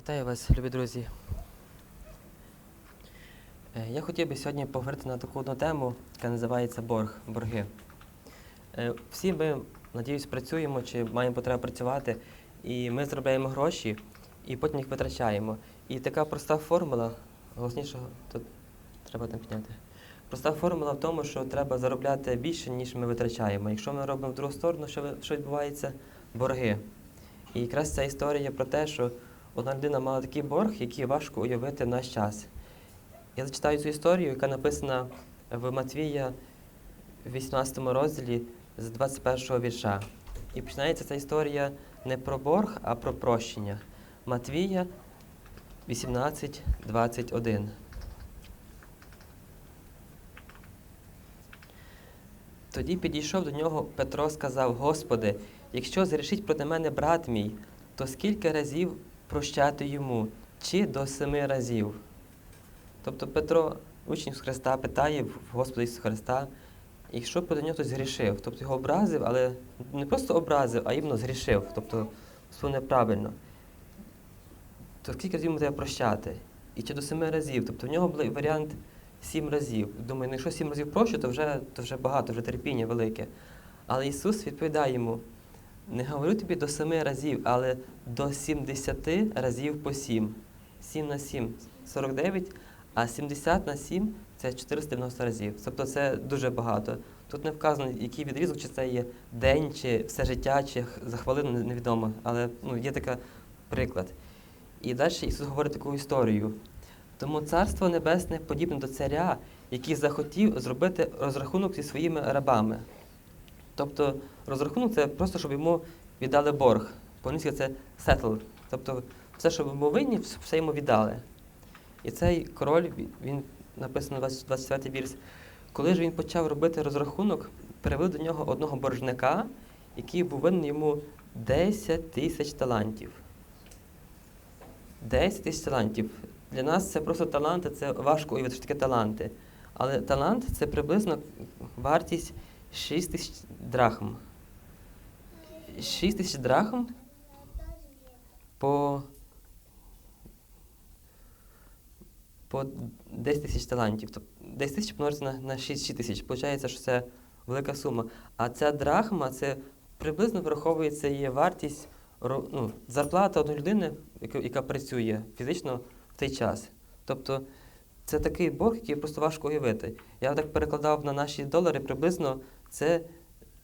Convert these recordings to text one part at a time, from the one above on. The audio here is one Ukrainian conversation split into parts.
Вітаю вас, любі друзі. Е, Я хотів би сьогодні поговорити на таку одну тему, яка називається борг, борги. Е, Всі ми, надіюсь, працюємо чи маємо потребу працювати, і ми заробляємо гроші і потім їх витрачаємо. І така проста формула, голосніше тут треба там підняти. Проста формула в тому, що треба заробляти більше, ніж ми витрачаємо. Якщо ми робимо в другу сторону, що відбувається? Борги. І якраз ця історія про те, що одна людина мала такий борг, який важко уявити наш час. Я зачитаю цю історію, яка написана в Матвія в 18 розділі з 21 вірша. І починається ця історія не про борг, а про прощення. Матвія 18, 21. Тоді підійшов до нього Петро, сказав: Господи, якщо зрішить проти мене брат мій, то скільки разів прощати йому, чи до семи разів? Тобто Петро, учень Христа, питає в Господа Ісуса Христа, якщо проти нього хтось згрішив, тобто його образив, але не просто образив, а іменно згрішив, тобто все неправильно, то скільки разів йому треба прощати? І чи до семи разів? Тобто в нього був варіант сім разів. Думаю, ну якщо сім разів прощу, то вже, то вже багато, вже терпіння велике. Але Ісус відповідає йому, не говорю тобі до семи разів, але до 70 разів по сім. 7 на 7 – 49, а 70 на 7 – це 490 разів. Тобто це дуже багато. Тут не вказано, який відрізок, чи це є день, чи все життя, чи за хвилину невідомо. Але ну, є такий приклад. І далі Ісус говорить таку історію. Тому Царство Небесне подібне до царя, який захотів зробити розрахунок зі своїми рабами. Тобто розрахунок це просто, щоб йому віддали борг. По-англійськи це settle. Тобто все, що йому винні, все йому віддали. І цей король, він- написано 20 24 вірс. Коли ж він почав робити розрахунок, привели до нього одного боржника, який був винен йому 10 тисяч талантів. 10 тисяч талантів. Для нас це просто таланти, це важко уявити, що таке таланти. Але талант це приблизно вартість 6 тисяч драхм. 6 тисяч драхм по, по 10 тисяч талантів. Тобто 10 тисяч помножити на, на 6, 6 тисяч. Получається, що це велика сума. А ця драхма, це приблизно враховується її вартість ну, зарплата одної людини, яка, яка працює фізично в цей час. Тобто це такий борг, який просто важко уявити. Я так перекладав на наші долари, приблизно це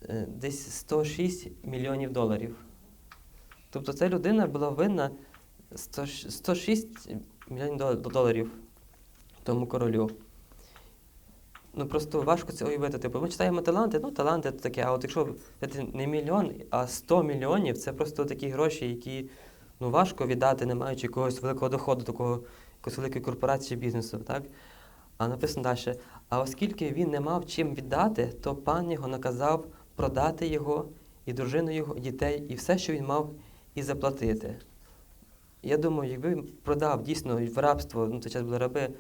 е, десь 106 мільйонів доларів. Тобто ця людина була винна 106 мільйонів доларів тому королю. Ну просто важко це уявити. Типу, ми читаємо таланти, ну таланти це таке, а от якщо не мільйон, а 100 мільйонів, це просто такі гроші, які ну, важко віддати, не маючи якогось великого доходу, такого якоїсь великої корпорації бізнесу. Так? А написано далі. А оскільки він не мав чим віддати, то пан його наказав продати його, і дружину його, і дітей, і все, що він мав, і заплатити. Я думаю, якби він продав дійсно в рабство, ну, той час були раби,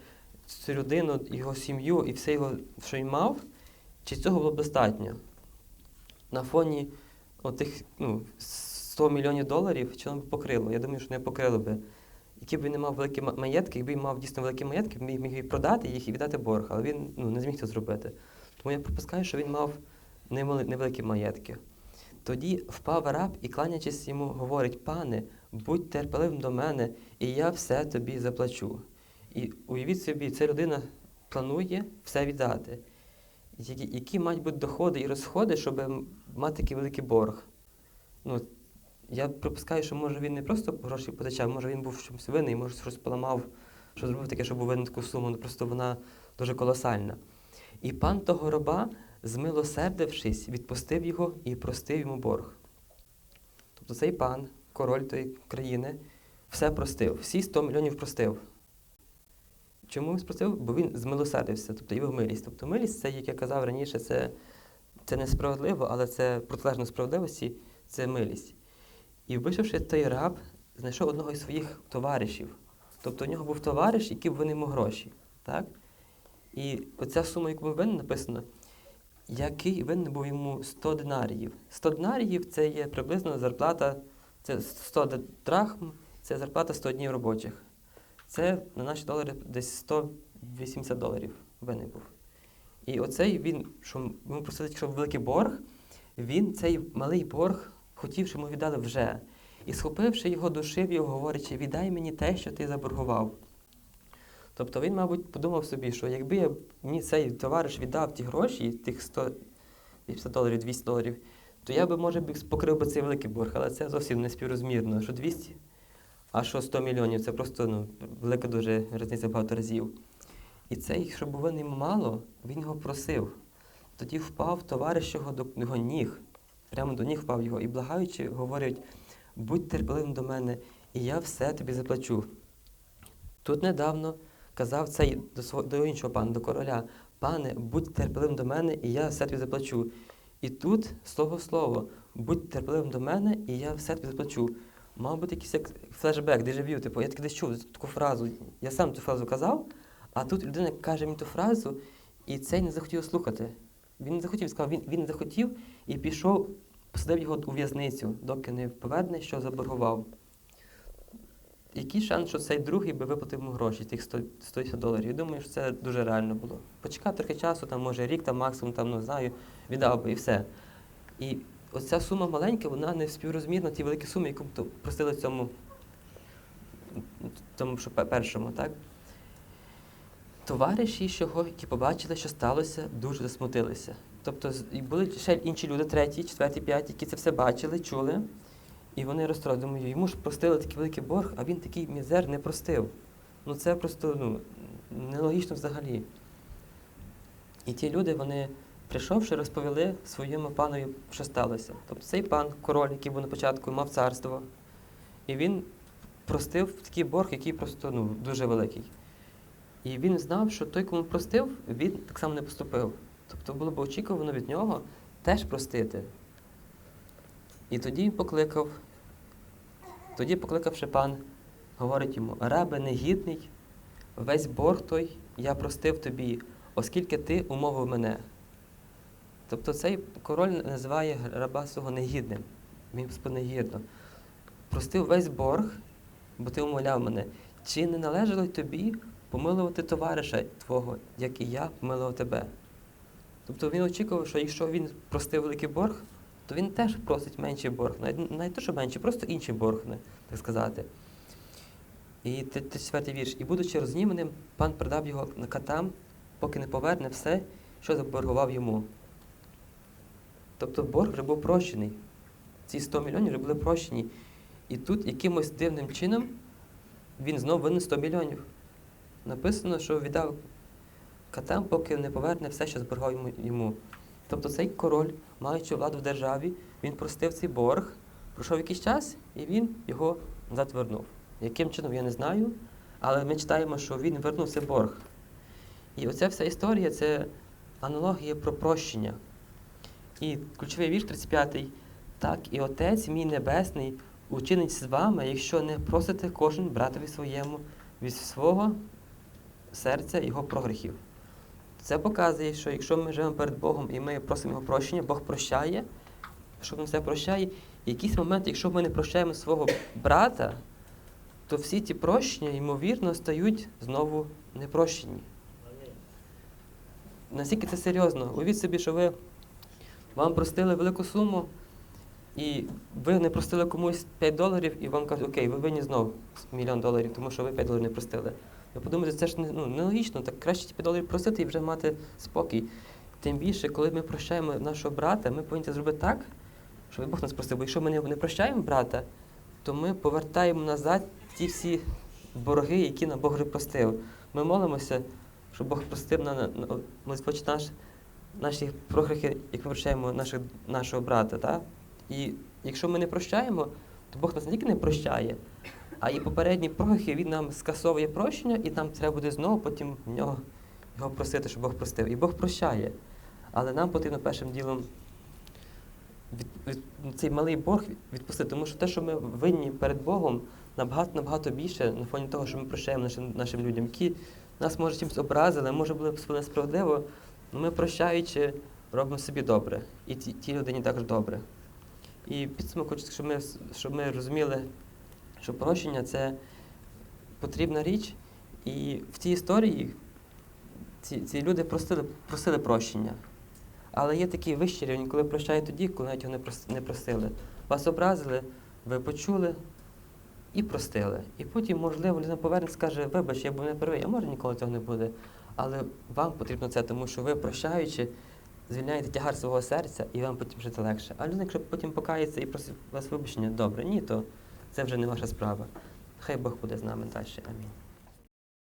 цю людину, його сім'ю і все його, що він мав, чи цього було б достатньо? На фоні отих ну, 100 мільйонів доларів, чи воно б покрило? Я думаю, що не покрило би. Який він не мав великі маєтки, якби він мав дійсно великі маєтки, міг, міг продати їх і віддати борг, але він ну, не зміг це зробити. Тому я припускаю, що він мав невеликі маєтки. Тоді впав раб і, кланячись йому, говорить: Пане, будь терпеливим до мене, і я все тобі заплачу. І уявіть собі, ця людина планує все віддати. Які мають бути доходи і розходи, щоб мати такий великий борг? Ну, я припускаю, що може він не просто гроші позичав, може він був чимось винний, може щось поламав, що зробив таке, що був винен таку суму, ну просто вона дуже колосальна. І пан того раба, змилосердившись, відпустив його і простив йому борг. Тобто цей пан, король тої країни, все простив, всі 100 мільйонів простив. Чому він спросив? Бо він змилосердився, тобто його милість. Тобто милість, це, як я казав раніше, це, це несправедливо, але це протилежно справедливості, це милість. І вийшовши той раб, знайшов одного із своїх товаришів. Тобто у нього був товариш, який винен йому гроші. Так? І оця сума, яку був винен, написано, який винен був йому 100 динаріїв. 100 динаріїв це є приблизно зарплата, це 100 драхм, це зарплата 100 днів робочих. Це на наші долари десь 180 доларів винен був. І оцей він, що ми просили, якщо великий борг, він цей малий борг хотів, щоб ми віддали вже. І схопивши його, душив його, говорячи, віддай мені те, що ти заборгував. Тобто він, мабуть, подумав собі, що якби я, мені цей товариш віддав ті гроші, тих 150 доларів, 200 доларів, то я би, може, покрив би цей великий борг, але це зовсім не співрозмірно. Що 200, а що 100 мільйонів, це просто ну, велика дуже різниця багато разів. І цей, що був винний мало, він його просив. Тоді впав товариш його до його ніг, прямо до ніг впав його, і благаючи, говорить, будь терпеливим до мене, і я все тобі заплачу. Тут недавно казав цей до свого до іншого пана, до короля, пане, будь терпеливим до мене, і я все тобі заплачу. І тут слово слово, будь терпеливим до мене, і я все тобі заплачу. Мав бути якийсь як флешбек, дежавю, типу, я таки чув таку фразу. Я сам цю фразу казав, а тут людина каже мені ту фразу, і цей не захотів слухати. Він не захотів, сказав, він, він не захотів і пішов, посадив його у в'язницю, доки не поверне, що заборгував. Який шанс, що цей другий би виплатив йому гроші, тих 100, 150 доларів? Я думаю, що це дуже реально було. Почекав трохи часу, там, може, рік, там, максимум, там, ну, знаю, віддав би і все. І оця сума маленька, вона не співрозмірна ті великі суми, яку простили цьому, тому що першому, так? Товариші, що які побачили, що сталося, дуже засмутилися. Тобто були ще інші люди, треті, четверті, п'яті, які це все бачили, чули, і вони розстроїли. Думаю, йому ж простили такий великий борг, а він такий мізер не простив. Ну це просто ну, нелогічно взагалі. І ті люди, вони, прийшовши, розповіли своєму панові, що сталося. Тобто цей пан, король, який був на початку, мав царство, і він простив такий борг, який просто ну, дуже великий. І він знав, що той, кому простив, він так само не поступив. Тобто було б очікувано від нього теж простити. І тоді він покликав, тоді покликавши пан, говорить йому, рабе негідний, весь борг той я простив тобі, оскільки ти умовив мене. Тобто цей король називає раба свого негідним. Він спонегідно. Простив весь борг, бо ти умоляв мене. Чи не належало тобі помилувати товариша твого, як і я помилував тебе? Тобто він очікував, що якщо він простив великий борг, то він теж просить менший борг. Навіть, навіть те, що менший, просто інший борг, так сказати. І те- те четвертий вірш. І будучи розніманим, пан продав його катам, поки не поверне все, що заборгував йому. Тобто борг вже був прощений. Ці 100 мільйонів вже були прощені. І тут якимось дивним чином він знов винен 100 мільйонів. Написано, що віддав катам, поки не поверне все, що зберігав йому. Тобто цей король, маючи владу в державі, він простив цей борг, пройшов якийсь час, і він його назад вернув. Яким чином, я не знаю, але ми читаємо, що він вернув цей борг. І оця вся історія це аналогія про прощення. І ключовий вірш 35-й. Так і Отець мій Небесний учинить з вами, якщо не просите кожен братові своєму від свого серця його прогріхів. Це показує, що якщо ми живемо перед Богом і ми просимо Його прощення, Бог прощає, що Він все прощає. І якийсь момент, якщо ми не прощаємо свого брата, то всі ті прощення, ймовірно, стають знову непрощені. Наскільки це серйозно? Уявіть собі, що ви вам простили велику суму, і ви не простили комусь 5 доларів, і вам кажуть, окей, ви винні знову мільйон доларів, тому що ви 5 доларів не простили. Ви подумаєте, це ж ну, нелогічно, так краще ті 5 доларів просити і вже мати спокій. Тим більше, коли ми прощаємо нашого брата, ми повинні це зробити так, щоб Бог нас простив. Бо якщо ми не, прощаємо брата, то ми повертаємо назад ті всі борги, які нам Бог вже. Ми молимося, щоб Бог простив на, на, на наш, наші прогрехи, як ми прощаємо наших, нашого брата. Так? І якщо ми не прощаємо, то Бог нас не тільки не прощає, а і попередні прогрехи він нам скасовує прощення, і нам треба буде знову потім в нього його просити, щоб Бог простив. І Бог прощає. Але нам потрібно першим ділом від, від, цей малий борг від- відпустити, тому що те, що ми винні перед Богом, набагато набагато більше на фоні того, що ми прощаємо нашим, нашим людям, які нас може чимось образили, може було б несправедливо, але ми прощаючи, робимо собі добре. І ті, тій людині також добре. І підсумок хочу, щоб ми, щоб ми розуміли, що прощення це потрібна річ, і в цій історії ці, ці люди просили, просили прощення. Але є такий вищий рівень, коли прощають тоді, коли навіть його не просили. Вас образили, ви почули і простили. І потім, можливо, людина повернеться скаже, вибач, я був не правий, а може ніколи цього не буде. Але вам потрібно це, тому що ви прощаючи, звільняєте тягар свого серця, і вам потім жити легше. А людина, якщо потім покається і просить вас вибачення, добре, ні, то це вже не ваша справа. Хай Бог буде з нами далі. Амінь.